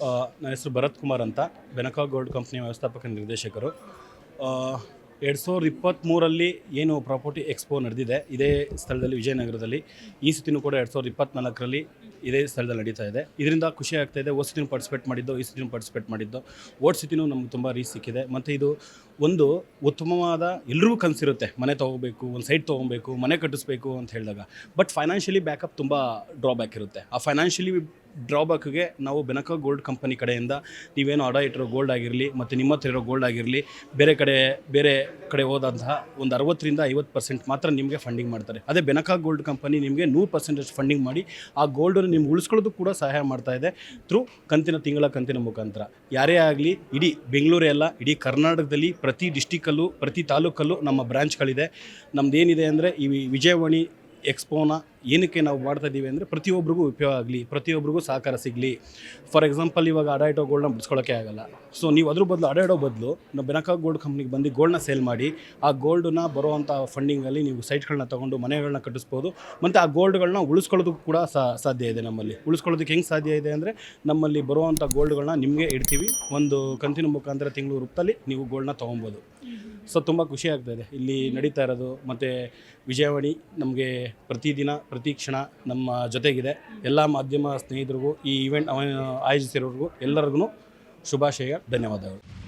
ನನ್ನ ಹೆಸರು ಭರತ್ ಕುಮಾರ್ ಅಂತ. ಬೆನಕಾ ಗೋಲ್ಡ್ ಕಂಪ್ನಿಯ ವ್ಯವಸ್ಥಾಪಕ ನಿರ್ದೇಶಕರು. ಎರಡು ಸಾವಿರದ ಇಪ್ಪತ್ತ್ಮೂರಲ್ಲಿ ಏನು ಪ್ರಾಪರ್ಟಿ ಎಕ್ಸ್ಪೋ ನಡೆದಿದೆ, ಇದೇ ಸ್ಥಳದಲ್ಲಿ, ವಿಜಯನಗರದಲ್ಲಿ, ಈ ಸುತ್ತಿನೂ ಕೂಡ ಎರಡು ಸಾವಿರದ ಇಪ್ಪತ್ತ್ನಾಲ್ಕರಲ್ಲಿ ಇದೇ ಸ್ಥಳದಲ್ಲಿ ನಡೀತಾ ಇದೆ. ಇದರಿಂದ ಖುಷಿ ಆಗ್ತಾ ಇದೆ ಓ ಸತಿನೂ ಪಾರ್ಟಿಸಿಪೇಟ್ ಮಾಡಿದ್ದು, ಈ ಸತಿನೂ ಪಾರ್ಟಿಸಿಪೇಟ್ ಮಾಡಿದ್ದು. ಓಟ್ ಸುತ್ತಿನೂ ನಮ್ಗೆ ತುಂಬ ರೀಚ್ ಸಿಕ್ಕಿದೆ. ಮತ್ತು ಇದು ಒಂದು ಉತ್ತಮವಾದ ಎಲ್ರಿಗೂ ಕನಸಿರುತ್ತೆ. ಮನೆ ತೊಗೋಬೇಕು, ಒಂದು ಸೈಟ್ ತೊಗೊಬೇಕು, ಮನೆ ಕಟ್ಟಿಸ್ಬೇಕು ಅಂತ ಹೇಳಿದಾಗ. ಬಟ್ ಫೈನಾನ್ಷಿಯಲಿ ಬ್ಯಾಕಪ್ ತುಂಬ ಡ್ರಾಬ್ಯಾಕ್ ಇರುತ್ತೆ. ಆ ಫೈನಾನ್ಷಿಯಲಿ ಡ್ರಾಬ್ಯಾಕ್ಗೆ ನಾವು ಬೆನಕ ಗೋಲ್ಡ್ ಕಂಪನಿ ಕಡೆಯಿಂದ ನೀವೇನು ಅಡ ಇಟ್ಟಿರೋ ಗೋಲ್ಡ್ ಆಗಿರಲಿ ಮತ್ತು ನಿಮ್ಮ ಹತ್ರ ಇರೋ ಗೋಲ್ಡ್ ಆಗಿರಲಿ, ಬೇರೆ ಕಡೆ ಬೇರೆ ಕಡೆ ಹೋದಂತಹ ಒಂದು ಅರವತ್ತರಿಂದ ಐವತ್ತು ಪರ್ಸೆಂಟ್ ಮಾತ್ರ ನಿಮಗೆ ಫಂಡಿಂಗ್ ಮಾಡ್ತಾರೆ. ಅದೇ ಬೆನಕ ಗೋಲ್ಡ್ ಕಂಪನಿ ನಿಮಗೆ ನೂರು ಪರ್ಸೆಂಟೇಜ್ ಫಂಡಿಂಗ್ ಮಾಡಿ ಆ ಗೋಲ್ಡನ್ನು ನಿಮ್ಗೆ ಉಳಿಸ್ಕೊಳ್ಳೋದು ಕೂಡ ಸಹಾಯ ಮಾಡ್ತಾ ಇದೆ ಥ್ರೂ ಕಂತಿನ ತಿಂಗಳ ಕಂತಿನ ಮುಖಾಂತರ. ಯಾರೇ ಆಗಲಿ, ಇಡೀ ಬೆಂಗಳೂರೇ ಅಲ್ಲ, ಇಡೀ ಕರ್ನಾಟಕದಲ್ಲಿ ಪ್ರತಿ ಡಿಸ್ಟಿಕಲ್ಲೂ ಪ್ರತಿ ತಾಲೂಕಲ್ಲೂ ನಮ್ಮ ಬ್ರ್ಯಾಂಚ್ಗಳಿದೆ ನಮ್ದೇನಿದೆ ಅಂದರೆ ಈ ವಿಜಯವಾಣಿ ಎಕ್ಸ್ಪೋನ ಏನಕ್ಕೆ ನಾವು ಮಾಡ್ತಾ ಇದ್ದೀವಿ ಅಂದರೆ ಪ್ರತಿಯೊಬ್ಬರಿಗೂ ಉಪಯೋಗ ಆಗಲಿ ಪ್ರತಿಯೊಬ್ಬರಿಗೂ ಸಹಕಾರ ಸಿಗಲಿ. ಫಾರ್ ಎಕ್ಸಾಂಪಲ್ ಇವಾಗ ಅಡಾಯಿಟೋ ಗೋಲ್ಡ್ನ ಬಿಡಿಸ್ಕೊಳ್ಳೋಕ್ಕೆ ಆಗಲ್ಲ. ಸೊ ನೀವು ಅದ್ರ ಬದಲು ಅಡಾಯ್ಡೋ ಬದಲು ನಾವು ಬೆನಕ ಗೋಲ್ಡ್ ಕಂಪ್ನಿಗೆ ಬಂದು ಗೋಲ್ಡ್ನ ಸೇಲ್ ಮಾಡಿ, ಆ ಗೋಲ್ಡನ್ನ ಬರುವಂಥ ಫಂಡಿಂಗಲ್ಲಿ ನೀವು ಸೈಟ್ಗಳನ್ನ ತೊಗೊಂಡು ಮನೆಗಳನ್ನ ಕಟ್ಟಿಸ್ಬೋದು. ಮತ್ತು ಆ ಗೋಲ್ಡ್ಗಳನ್ನ ಉಳಿಸ್ಕೊಳ್ಳೋದಕ್ಕೂ ಕೂಡ ಸಾಧ್ಯ ಇದೆ ನಮ್ಮಲ್ಲಿ. ಉಳಿಸ್ಕೊಳ್ಳೋದಕ್ಕೆ ಹೆಂಗೆ ಸಾಧ್ಯ ಇದೆ ಅಂದರೆ ನಮ್ಮಲ್ಲಿ ಬರುವಂಥ ಗೋಲ್ಡ್ಗಳನ್ನ ನಿಮಗೆ ಇಡ್ತೀವಿ. ಒಂದು ಕಂತಿನ ಮುಖಾಂತರ ತಿಂಗಳು ರೂಪದಲ್ಲಿ ನೀವು ಗೋಲ್ಡ್ನ ತೊಗೊಬೋದು. ಸೊ ತುಂಬ ಖುಷಿ ಆಗ್ತಾ ಇಲ್ಲಿ ನಡೀತಾ ಇರೋದು ಮತ್ತು ವಿಜಯವಾಣಿ ನಮಗೆ ಪ್ರತಿದಿನ, ಪ್ರತಿ ಕ್ಷಣ ನಮ್ಮ ಜೊತೆಗಿದೆ. ಎಲ್ಲ ಮಾಧ್ಯಮ ಸ್ನೇಹಿತರಿಗೂ ಈ ಇವೆಂಟ್ ಆಯೋಜಿಸಿರೋರಿಗೂ ಎಲ್ಲರಿಗೂ ಶುಭಾಶಯ, ಧನ್ಯವಾದಗಳು.